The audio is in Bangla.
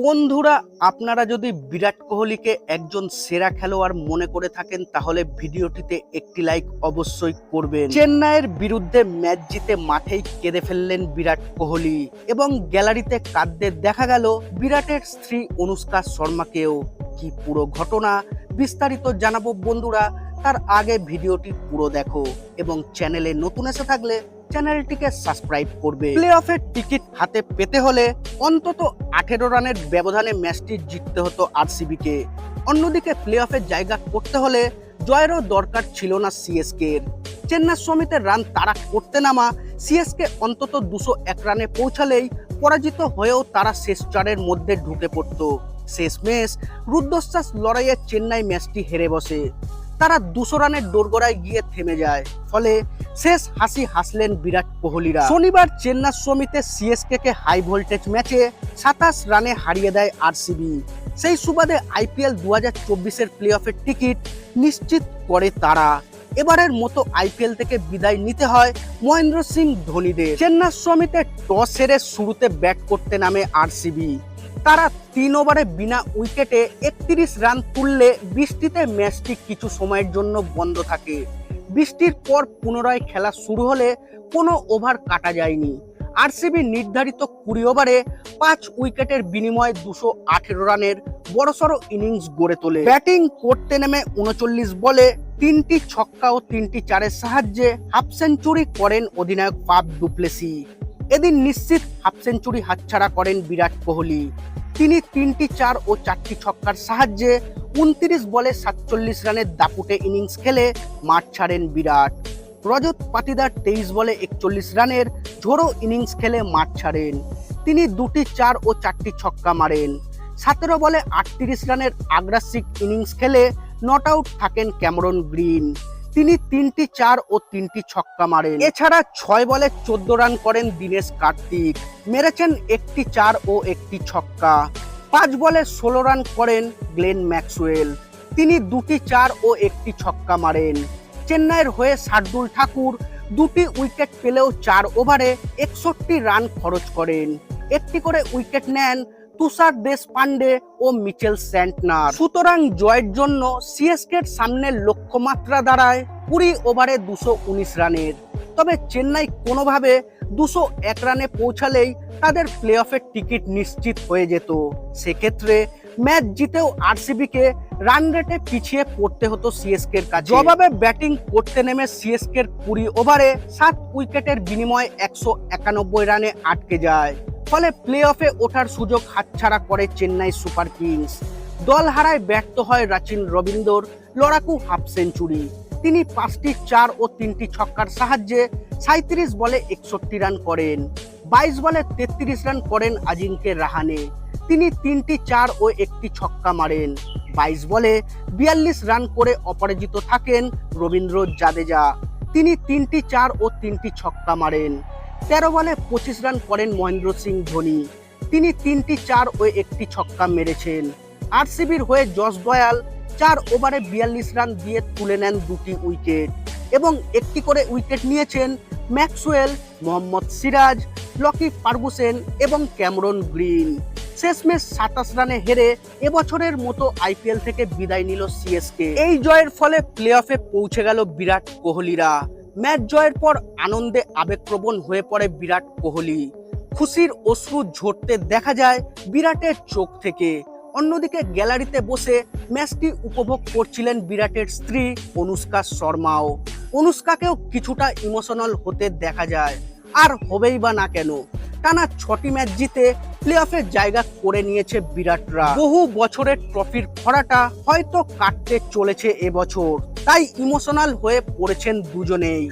বন্ধুরা, আপনারা যদি বিরাট কোহলিকে একজন সেরা খেলোয়াড় মনে করে থাকেন, তাহলে ভিডিওটিতে একটি লাইক অবশ্যই করবেন। চেন্নাইয়ের বিরুদ্ধে ম্যাচ জিতে মাঠেই কেঁদে ফেললেন বিরাট কোহলি এবং গ্যালারিতে কাঁদতে দেখা গেল বিরাটের স্ত্রী অনুষ্কা শর্মাকেও। কি পুরো ঘটনা? বিস্তারিত জানাব বন্ধুরা। তার আগে ভিডিওটি পুরো দেখো এবং চ্যানেলে নতুন এসে থাকলে চ্যানেলটিকে সাবস্ক্রাইব করবে। প্লে অফের টিকিট হাতে পেতে হলে অন্তত আঠেরো রানের ব্যবধানে ম্যাচটি জিততে হতো আরসিবিকে। অন্যদিকে প্লে অফের জায়গা করতে হলে জয়েরও দরকার ছিল না সিএসকে চেন্নাই শ্রমিতের রান তারা করতে নামা, সিএসকে অন্তত দুশো এক রানে পৌঁছালেই পরাজিত হয়েও তারা শেষ চারের মধ্যে ঢুকে পড়ত। শেষমেশ রুদ্ধশ্বাস লড়াইয়ে চেন্নাই ম্যাচটি হেরে বসে। তারা দুশো রানের দোরগোড়ায় গিয়ে থেমে যায়। ফলে শেষ হাসি হাসলেন বিরাট কোহলিরা। শনিবার চেন্নাই শ্রমিতে সিএসকে কে হাই ভোল্টেজ ম্যাচে সাতাশ রানে হারিয়ে দেয় আরসিবি। সেই সুবাদে আইপিএল দু হাজার চব্বিশের প্লে অফের টিকিট নিশ্চিত করে তারা। এবারের মতো আইপিএল থেকে বিদায় নিতে হয় মহেন্দ্র সিং ধোনিদের। চেন্নাই শ্রমিতে টস হেরে শুরুতে ব্যাট করতে নামে আরসিবি। তারা তিন ওভারে বিনা উইকেটে একত্রিশ রান তুললে বৃষ্টিতে ম্যাচটি কিছু সময়ের জন্য বন্ধ থাকে। বৃষ্টির পর পুনরায় খেলা শুরু হলে কোনো ওভার কাটা যায়নি। আরসিবি নির্ধারিত কুড়ি ওভারে পাঁচ উইকেটের বিনিময়ে দুশো আঠেরো রানের বড়সড় ইনিংস গড়ে তোলে। ব্যাটিং করতে নেমে উনচল্লিশ বলে তিনটি ছক্কা ও তিনটি চারের সাহায্যে হাফ সেঞ্চুরি করেন অধিনায়ক পাব ডুপ্লেসি। এদিন নিশ্চিত হাফ সেঞ্চুরি হাতছাড়া করেন বিরাট কোহলি। তিনি তিনটি চার ও চারটি ছক্কার সাহায্যে উনত্রিশ বলে সাতচল্লিশ রানের দাপুটে ইনিংস খেলে মাঠ ছাড়েন বিরাট। রজত পাতিদার তেইশ বলে একচল্লিশ রানের ঝোড়ো ইনিংস খেলে মাঠ ছাড়েন। তিনি দুটি চার ও চারটি ছক্কা মারেন। সতেরো বলে আটত্রিশ রানের আগ্রাসিক ইনিংস খেলে নট আউট থাকেন ক্যামরন গ্রিন। তিনি তিনটি চার ও তিনটি ছক্কা মারেন। এছাড়া ছয় বলে চোদ্দ রান করেন দীনেশ কার্তিক। মেরেছেন একটি চার ও একটি ছক্কা। পাঁচ বলে ষোলো রান করেন গ্লেন ম্যাক্সওয়েল। তিনি দুটি চার ও একটি ছক্কা মারেন। চেন্নাইয়ের হয়ে শার্দুল ঠাকুর দুটি উইকেট পেলেও চার ওভারে একষট্টি রান খরচ করেন। একটি করে উইকেট নেন তুষার দেশ পান্ডে ও মিচেল স্যান্টনার। সুতরাং জয়ের জন্য সিএসকের সামনে লক্ষ্যমাত্রা দাঁড়ায় কুড়ি ওভারে দুশো উনিশ রানের। তবে চেন্নাই কোনোভাবে দুশো এক রানে পৌঁছালেই তাদের প্লে অফের টিকিট নিশ্চিত হয়ে যেত। সেক্ষেত্রে ম্যাচ জিতেও আরসিবিকে রান রেটে পিছিয়ে পড়তে হতো সিএসকে এর কাছে। জবাবে ব্যাটিং করতে নেমে সিএসকে কুড়ি ওভারে সাত উইকেটের বিনিময়ে একশো একানব্বই রানে আটকে যায়। ফলে প্লে অফে ওঠার সুযোগ হাতছাড়া করে চেন্নাই সুপার কিংস। দল হারায় ব্যর্থ হয় রাচিন রবীন্দ্র লড়াকু হাফ সেঞ্চুরি। তিনি পাঁচটি চার ও তিনটি ছক্কার সাহায্যে সাঁত্রিশ বলে একষট্টি রান করেন। বাইশ বলে তেত্রিশ রান করেন আজিঙ্কে রাহানে। তিনি তিনটি চার ও একটি ছক্কা মারেন। বাইশ বলে বিয়াল্লিশ রান করে অপরাজিত থাকেন রবীন্দ্র জাদেজা। তিনি তিনটি চার ও তিনটি ছক্কা মারেন। তেরো বলে পঁচিশ রান করেন মহেন্দ্র সিং ধোনি। তিনি তিনটি চার ও একটি ছক্কা মেরেছেন। আরসিবির হয়ে যশ দয়াল চার ওভারে বিয়াল্লিশ রান দিয়ে তুলে নেন দুটি উইকেট এবং একটি করে উইকেট নিয়েছেন Maxwell, Mohammad Siraj, Lockie Ferguson এবং ক্যামরন গ্রিন। শেষমেশ সাতাশ রানে হেরে এবছরের মতো আইপিএল থেকে বিদায় নিল সিএসকে। এই জয়ের ফলে প্লে অফে পৌঁছে গেল বিরাট কোহলিরা। ম্যাচ জয়ের পর আনন্দে আবেগপ্রবণ হয়ে পড়ে বিরাট কোহলি। খুশির অশ্রু ঝরতে দেখা যায় বিরাটের চোখ থেকে। অন্যদিকে গ্যালারিতে বসে ম্যাচটি উপভোগ করছিলেন বিরাটের স্ত্রী অনুষ্কা শর্মাও। অনুষ্কাকেও কিছুটা ইমোশনাল হতে দেখা যায়। আর হবেই বা না কেন, টানা ছটি ম্যাচ জিতে প্লে জায়গা করে নিয়েছে বিরাটরা। বহু বছরের ট্রফির খরাটা হয়তো কাটতে চলেছে এবছর। তাই ইমোশনাল হয়ে পড়েছেন দুজনেই।